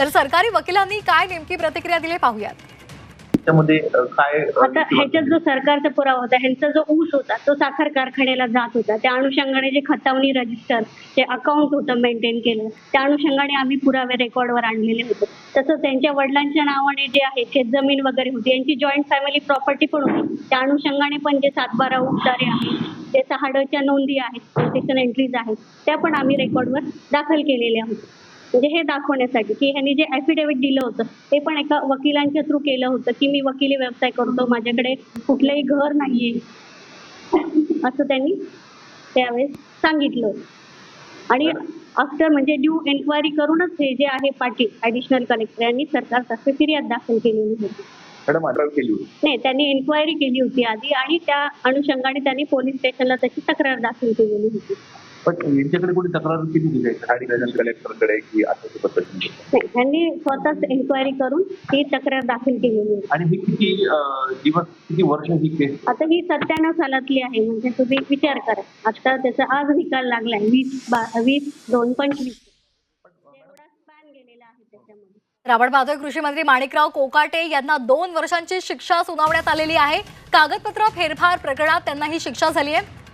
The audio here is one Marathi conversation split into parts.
तर सरकारी वकिलांनी काय नेमकी प्रतिक्रिया दिली पाहूयात. काय आता ह्याच्यात जो सरकारचा पुरावा होता ह्यांचा जो ऊस होता तो साखर कारखान्याला जात होता. त्या अनुषंगाने जे खतावणी रजिस्टर जे अकाउंट होतं मेंटेन केलं त्या अनुषंगाने आम्ही पुरावे रेकॉर्डवर आणलेले होते. तसंच त्यांच्या वडिलांच्या नावाने जे आहे शेतजमीन वगैरे होती यांची जॉईंट फॅमिली प्रॉपर्टी पण होती. त्या अनुषंगाने पण जे सातबारा उतारे आहेत जे सहाडच्या नोंदी आहेत प्रोटेक्शन एंट्रीज आहेत त्या पण आम्ही रेकॉर्डवर दाखल केलेल्या होत्या. म्हणजे हे दाखवण्यासाठी की ह्यांनी जे ॲफिडेव्हिट दिलं होतं ते पण एका वकिलांच्या थ्रू केलं होतं की मी वकिली व्यवसाय करतो माझ्याकडे कुठलंही घर नाहीये. असं त्यांनी त्यावेळेस सांगितलं. आणि आफ्टर म्हणजे ड्यू एन्क्वायरी करूनच हे जे आहे पाटील ॲडिशनल कलेक्टर यांनी सरकारतर्फे फिर्याद दाखल केलेली होती. नाही त्यांनी एन्क्वायरी केली होती आधी आणि त्या अनुषंगाने त्यांनी पोलीस स्टेशनला त्याची तक्रार दाखल केलेली होती. पण यांच्याकडे कोणी तक्रार केली का ऍडिशनल कलेक्टरकडे की असं पद्धतीने नाही. त्यांनी स्वतःच एन्क्वायरी करून ही तक्रार दाखल केलेली होती आणि ही किती दिवस किती वर्ष ही केस आता ही सत्त्याण्णव सालातली आहे म्हणजे तुम्ही विचार करा. आता त्याचा आज निकाल लागलाय वीस बा- वीस दोन पंचवीस एवढा स्पॅन गेलेला आहे त्याच्यामध्ये रावण पाहतोय कृषी मंत्री माणिकराव कोकाटे यांना दोन वर्षांची शिक्षा सुनावण्यात आलेली आहे. कागदपत्र फेरफार प्रकरणात त्यांना ही शिक्षा झाली आहे.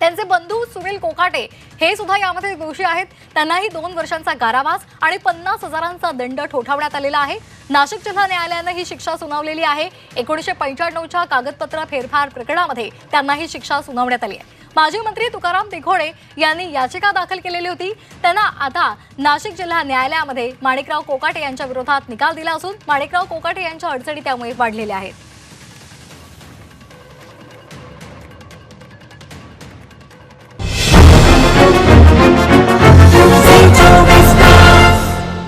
त्यांचे बंधू सुनील कोकाटे हे सुद्धा यामध्ये दोषी आहेत. त्यांनाही दोन वर्षांचा कारावास आणि पन्नास हजारांचा दंड ठोठावण्यात आलेला आहे. नाशिक जिल्हा न्यायालयानं ही शिक्षा सुनावलेली आहे. एकोणीसशे पंच्याण्णवच्या कागदपत्र फेरफार प्रकरणामध्ये त्यांना ही शिक्षा सुनावण्यात आली आहे. माजी मंत्री तुकाराम तिघोडे यांनी याचिका दाखल केलेली होती. त्यांना आता नाशिक जिल्हा न्यायालयामध्ये माणिकराव कोकाटे यांच्या विरोधात निकाल दिला असून माणिकराव कोकाटे यांच्या अडचणी त्यामुळे वाढलेल्या आहेत.